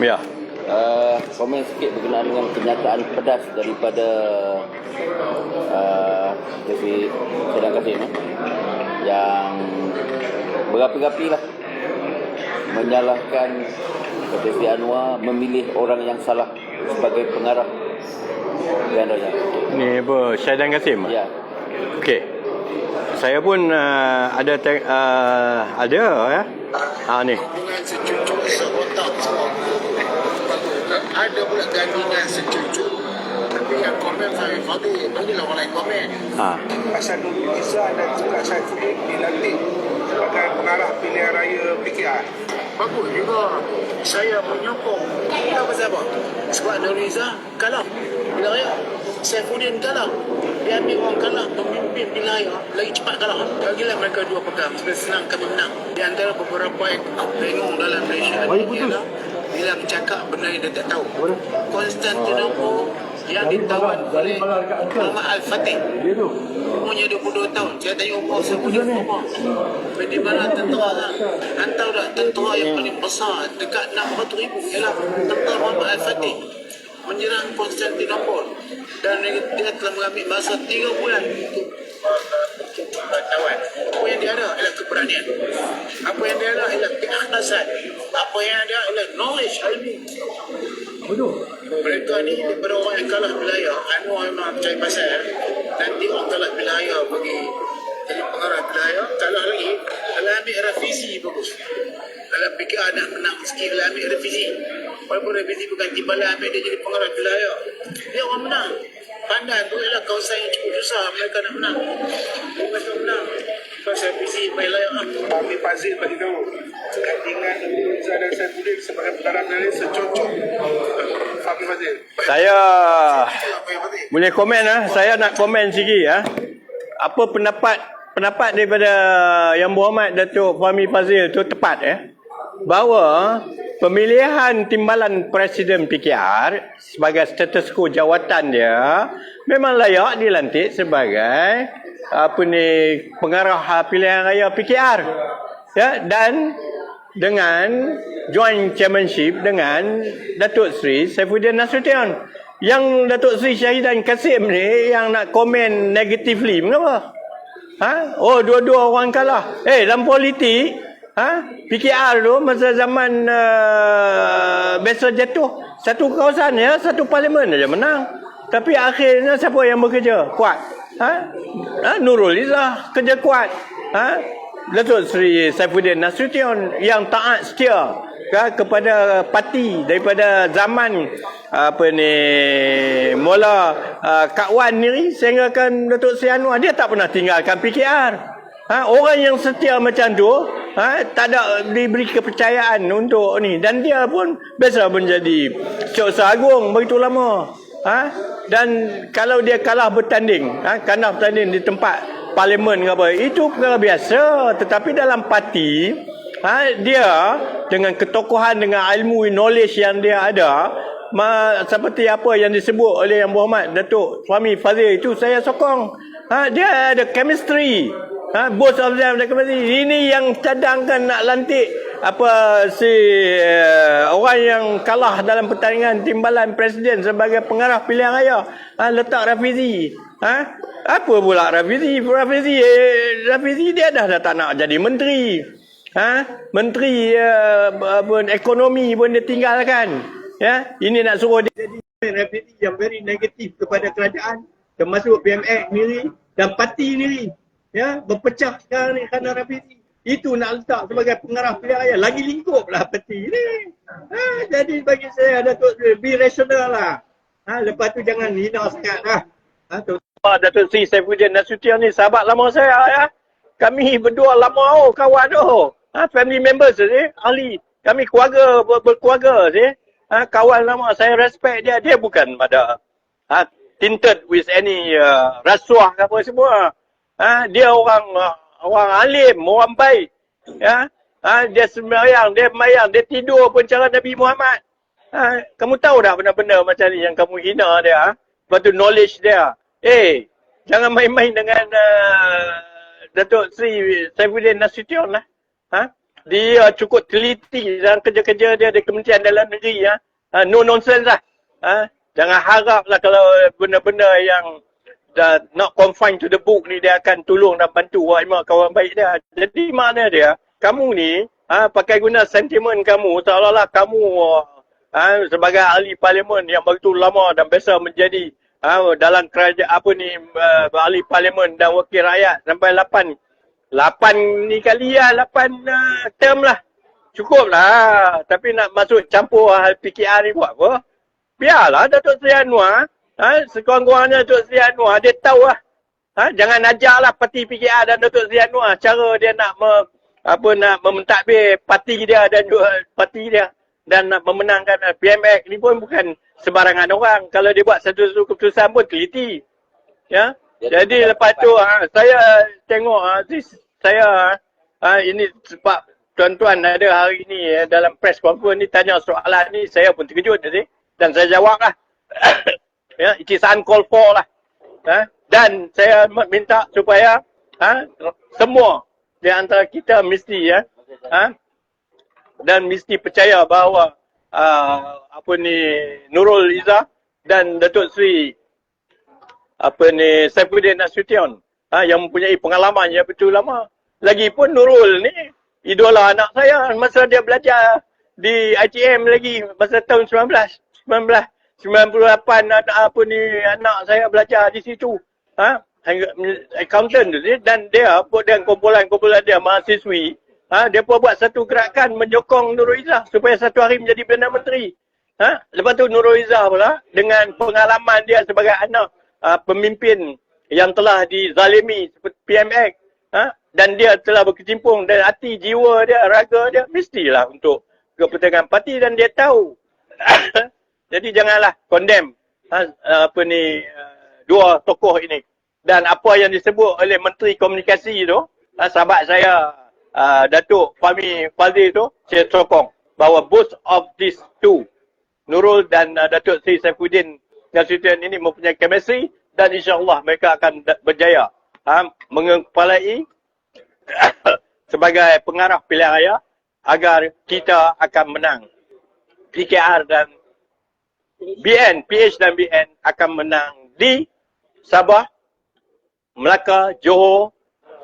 Ya. Uh, komen sikit berkenaan dengan kenyataan pedas daripada uh, David Sedang Kasim eh, yang berapi-api lah menyalahkan David Anwar memilih orang yang salah sebagai pengarah Gandanya. Ni apa? Syahidan Kasim? Ya. Okey. Saya pun uh, ada te- uh, ada ya. Ha ni. Seotak semua. Ada pula gandingan secucuk. Tapi yang komen saya Fadil, bagilah orang lain komen. Ha. Pasal Nurul Izzah dan juga Saifuddin dilantik sebagai pengarah pilihan raya PKR. Bagus juga. Saya menyokong. Pasal apa? Sebab Nuriza kalah. Bila raya. Saifuddin kalah. Dia ambil orang kalah pemimpin wilayah lagi cepat kalah. Bagilah mereka dua pegang. Supaya senang kami menang. Di antara beberapa yang aku tengok dalam Malaysia ni ialah bila bercakap benda yang dia tak tahu. Konstantinopel yang ditawan oleh Muhammad Al-Fatih. Umurnya 22 tahun. Saya tanya umur saya punya umur. Di mana tentera lah. Antara tak tentera yang paling besar dekat 600 ribu ialah tentera Muhammad Al-Fatih menyerang Konstantinopel dan dia telah mengambil masa 3 bulan untuk tawan. Apa yang dia ada ialah keberanian. Apa yang dia ada ialah keikhlasan. Apa yang dia ada ialah knowledge ilmu. Mereka ni daripada orang yang kalah wilayah Anwar memang percaya pasal Nanti orang kalah wilayah bagi Jadi pengarah wilayah Kalah lagi Kalau ambil revisi bagus Kalau PKR nak menang sikit Kalau ambil revisi Walaupun revisi bukan timbalan Ambil dia jadi pengarah wilayah Dia orang menang Pandan tu ialah kawasan yang cukup susah Mereka nak menang Mereka menang Pasal revisi wilayah Fahmi Fazil bagi tahu gandingan Nurul Izzah dan Saifuddin sebagai pengarah raya secocok. Fahmi Fazil. Saya boleh komen ah. Saya nak komen sikit ah. Apa pendapat pendapat daripada Yang Muhammad Datuk Fahmi Fazil tu tepat eh. Bahawa pemilihan timbalan Presiden PKR sebagai status quo jawatan dia memang layak dilantik sebagai apa ni pengarah pilihan raya PKR. Ya dan dengan joint chairmanship dengan Datuk Seri Saifuddin Nasution. Yang Datuk Seri Syahidan Kasim ni yang nak komen negatively mengapa? Ha? Oh, dua-dua orang kalah. Eh, dalam politik, ha? PKR tu masa zaman uh, Besar jatuh, satu kawasan ya, satu parlimen aja menang. Tapi akhirnya siapa yang bekerja? Kuat. Ha? ha? Nurul Izzah kerja kuat. Ha? Datuk Seri Saifuddin Nasution yang taat setia ke, kepada parti daripada zaman apa ni mula uh, Kak Wan ni sehingga kan Datuk Seri Anwar dia tak pernah tinggalkan PKR. Ha, orang yang setia macam tu ha, tak ada diberi kepercayaan untuk ni dan dia pun biasa menjadi Syekh Agung begitu lama. Ha? Dan kalau dia kalah bertanding, ha, kalah bertanding di tempat parlimen ke apa itu perkara biasa tetapi dalam parti ha, dia dengan ketokohan dengan ilmu knowledge yang dia ada ma, seperti apa yang disebut oleh yang Muhammad Datuk Suami Fazil itu saya sokong ha, dia ada chemistry ha, both of them chemistry ini yang cadangkan nak lantik apa si uh, orang yang kalah dalam pertandingan timbalan presiden sebagai pengarah pilihan raya. Ha, letak Rafizi. Ha? apa pula Rafizi? Rafizi eh, Rafizi dia dah, dah tak nak jadi menteri. Ha? menteri uh, apa, ekonomi pun dia tinggalkan. Ya? Ini nak suruh dia jadi Rafizi yang very negatif kepada kerajaan termasuk PMX sendiri dan parti sendiri ya berpecah ni kerana Rafizi itu nak letak sebagai pengarah pilihan raya. Lagi lingkup lah peti ni. Ha, jadi bagi saya Datuk be rational lah. Ha, lepas tu jangan hina sangat lah. Ha, terutama Datuk Sri Saifuddin Nasution ni sahabat lama saya ya. Kami berdua lama oh kawan oh. Ha, family members ni ahli. Kami keluarga ber, berkeluarga ni ha, kawan lama saya respect dia. Dia bukan pada ha, tinted with any uh, rasuah ke apa semua ha, dia orang uh, orang alim, orang baik. Ya. Ha, dia sembahyang, dia mayang, dia tidur pun cara Nabi Muhammad. Ha, kamu tahu tak benda-benda macam ni yang kamu hina dia? Ha? Lepas tu knowledge dia. Eh, jangan main-main dengan uh, Datuk Sri Saifuddin Nasution lah. Ha? dia cukup teliti dalam kerja-kerja dia di Kementerian Dalam Negeri ya. Ha, no nonsense lah. Ha, jangan harap lah kalau benda-benda yang dah not confined to the book ni dia akan tolong dan bantu Wahimah kawan baik dia. Jadi mana dia? Kamu ni ha, pakai guna sentimen kamu seolah-olah kamu ha, sebagai ahli parlimen yang begitu lama dan biasa menjadi ha, dalam kerajaan apa ni uh, ahli parlimen dan wakil rakyat sampai 8 8 ni kali lah 8 uh, term lah. Cukup lah. Tapi nak masuk campur hal PKR ni buat apa? Biarlah Datuk Seri Anwar. Ha, sekurang-kurangnya Datuk Seri Anwar dia tahu lah. Ha, jangan ajar lah parti PKR dan Datuk Seri Anwar cara dia nak me, apa nak mementadbir parti dia dan juga parti dia dan nak memenangkan uh, PMX ni pun bukan sebarangan orang. Kalau dia buat satu-satu keputusan pun teliti. Ya. Jadi lepas tu ha, saya tengok ha, saya ha, ini sebab tuan-tuan ada hari ni eh, dalam press conference ni tanya soalan ni saya pun terkejut tadi dan saya jawab lah. ya, uncalled for lah. Ha? Dan saya minta supaya ha, semua di antara kita mesti ya ha, dan mesti percaya bahawa uh, apa ni Nurul Izzah dan Datuk Seri apa ni Saifuddin Nasution ha, yang mempunyai pengalaman yang betul lama. Lagipun Nurul ni idola anak saya masa dia belajar di ITM lagi masa tahun 19 19 98 anak apa ni anak saya belajar di situ. Ha? accountant tu dia dan dia buat dengan kumpulan-kumpulan dia mahasiswi ha, dia pun buat satu gerakan menyokong Nurul Izzah supaya satu hari menjadi Perdana Menteri. Ha? Lepas tu Nurul Izzah pula dengan pengalaman dia sebagai anak uh, pemimpin yang telah dizalimi PMX ha? dan dia telah berkecimpung dan hati jiwa dia raga dia mestilah untuk kepentingan parti dan dia tahu jadi janganlah condemn ha? apa ni uh, dua tokoh ini dan apa yang disebut oleh Menteri Komunikasi tu ha? sahabat saya uh, Datuk Fahmi Fazil tu saya sokong bahawa both of these two Nurul dan uh, Datuk Seri Saifuddin Nasution ini mempunyai chemistry dan insyaAllah mereka akan berjaya ha, mengepalai sebagai pengarah pilihan raya agar kita akan menang. PKR dan BN, PH dan BN akan menang di Sabah, Melaka, Johor,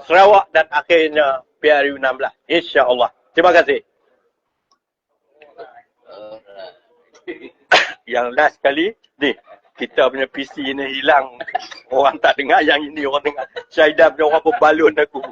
Sarawak dan akhirnya PRU 16. InsyaAllah. Terima kasih. Yang last kali, ni kita punya PC ni hilang. Orang tak dengar yang ini orang dengar. Syaidah punya orang berbalun aku.